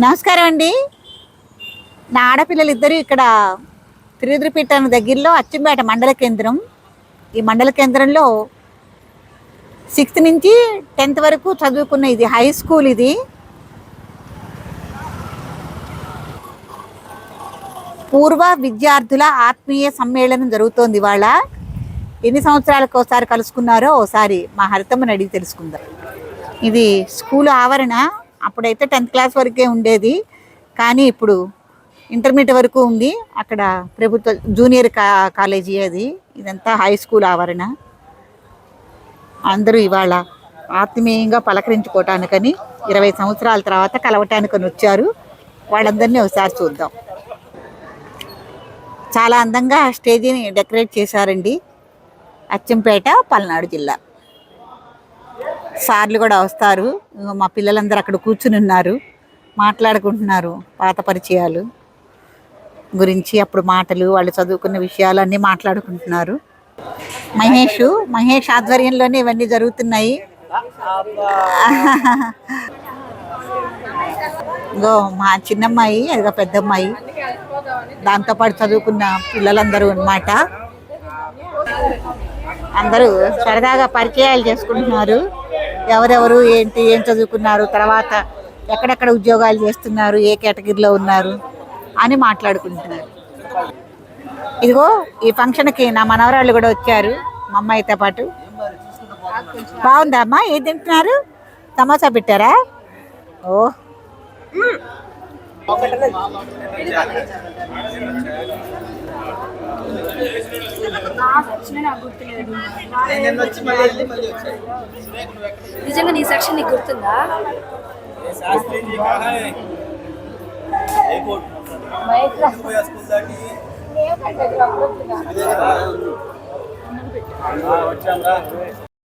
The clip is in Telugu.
నమస్కారం అండి. నా ఆడపిల్లలు ఇద్దరు ఇక్కడ తిరుదిరిపీఠం దగ్గరలో అచ్చంపేట మండల కేంద్రం. ఈ మండల కేంద్రంలో సిక్స్త్ నుంచి టెన్త్ వరకు చదువుకున్న ఇది హై స్కూల్ ఇది. పూర్వ విద్యార్థుల ఆత్మీయ సమ్మేళనం జరుగుతోంది ఇవాళ. ఎన్ని సంవత్సరాలకు ఒకసారి కలుసుకున్నారో ఒకసారి మా హరితమ్మని అడిగి తెలుసుకుందాం. ఇది స్కూల్ ఆవరణ. అప్పుడైతే టెన్త్ క్లాస్ వరకే ఉండేది. కానీ ఇప్పుడు ఇంటర్మీడియట్ వరకు ఉంది. అక్కడ ప్రభుత్వ జూనియర్ కా కాలేజీ అది. ఇదంతా హై స్కూల్ ఆవరణ. అందరూ ఇవాళ ఆత్మీయంగా పలకరించుకోవటానికని ఇరవై సంవత్సరాల తర్వాత కలవటానికని వచ్చారు. వాళ్ళందరినీ ఒకసారి చూద్దాం. చాలా అందంగా స్టేజీని డెకరేట్ చేశారండి. అచ్చంపేట పల్నాడు జిల్లా. సార్లు కూడా వస్తారు. మా పిల్లలందరూ అక్కడ కూర్చుని ఉన్నారు మాట్లాడుకుంటున్నారు పాత పరిచయాలు గురించి అప్పుడు మాటలు వాళ్ళు చదువుకున్న విషయాలు అన్నీ మాట్లాడుకుంటున్నారు. మహేష్ మహేష్ ఆధ్వర్యంలోనే ఇవన్నీ జరుగుతున్నాయి. గో మా చిన్నమ్మాయి అదిగో పెద్దమ్మాయి దాంతోపాటు చదువుకున్న పిల్లలందరూ అనమాట అందరూ సరదాగా పరిచయాలు చేసుకుంటున్నారు. ఎవరెవరు ఏంటి ఏం చదువుకున్నారు తర్వాత ఎక్కడెక్కడ ఉద్యోగాలు చేస్తున్నారు ఏ కేటగిరీలో ఉన్నారు అని మాట్లాడుకుంటున్నారు. ఇదిగో ఈ ఫంక్షన్కి నా మనవరాళ్ళు కూడా వచ్చారు మా అమ్మాయితో పాటు. బాగుందా అమ్మా? ఏం తింటున్నారు? సమోసా పెట్టారా? ఓ. నాకు వచ్చినా నాకు గుర్తులేదు. నిజంగా నీ సెక్షన్ నీకు గుర్తుందా? వచ్చాం